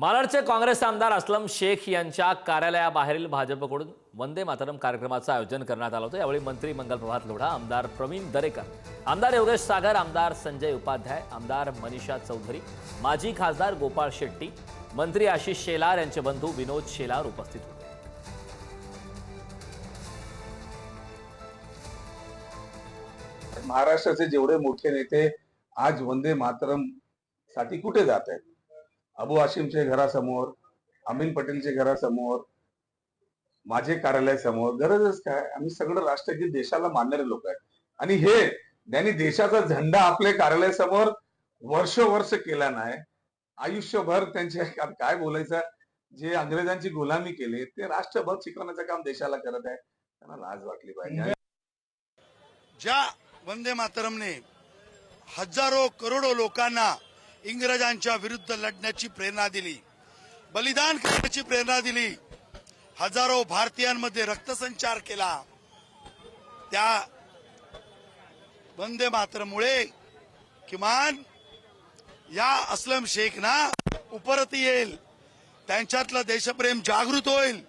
मालाडचे काँग्रेस आमदार असलम शेख यांच्या कार्यालयाबाहेरील भाजपकडून वंदे मातरम कार्यक्रमाचं आयोजन करण्यात आलं होतं. यावेळी मंत्री मंगल प्रभात लोढा आमदार प्रवीण दरेकर आमदार योगेश सागर आमदार संजय उपाध्याय आमदार मनीषा चौधरी माजी खासदार गोपाळ शेट्टी मंत्री आशिष शेलार यांचे बंधू विनोद शेलार उपस्थित होते. महाराष्ट्राचे जेवढे मोठे नेते आज वंदे मातरमसाठी कुठे जात आहेत? अबू हाशिमच्या घरासमोर अमीन पटेलच्या घरासमोर माझे कार्यालयासमोर गरजच काय? आम्ही सगळं राष्ट्रगीत देशाला मानणारे लोक आहेत. आणि हे त्यांनी देशाचा झेंडा आपल्या कार्यालयासमोर वर्ष वर्ष केला नाही आयुष्यभर त्यांच्या काय बोलायचं? जे अंग्रेजांची गुलामी केली ते राष्ट्रभर शिकवण्याचं काम देशाला करत आहे. त्यांना लाज वाटली पाहिजे. ज्या वंदे मातरमने हजारो करोडो लोकांना इंग्रजांच्या विरुद्ध लढण्याची प्रेरणा दिली. बलिदान करण्याची प्रेरणा दिली. हजारो भारतीयांमध्ये रक्तसंचार केला. त्या वंदे मातरमुळे किमान या असलम शेखना उपरती येईल. त्यांच्यातलं देशप्रेम जागृत होईल.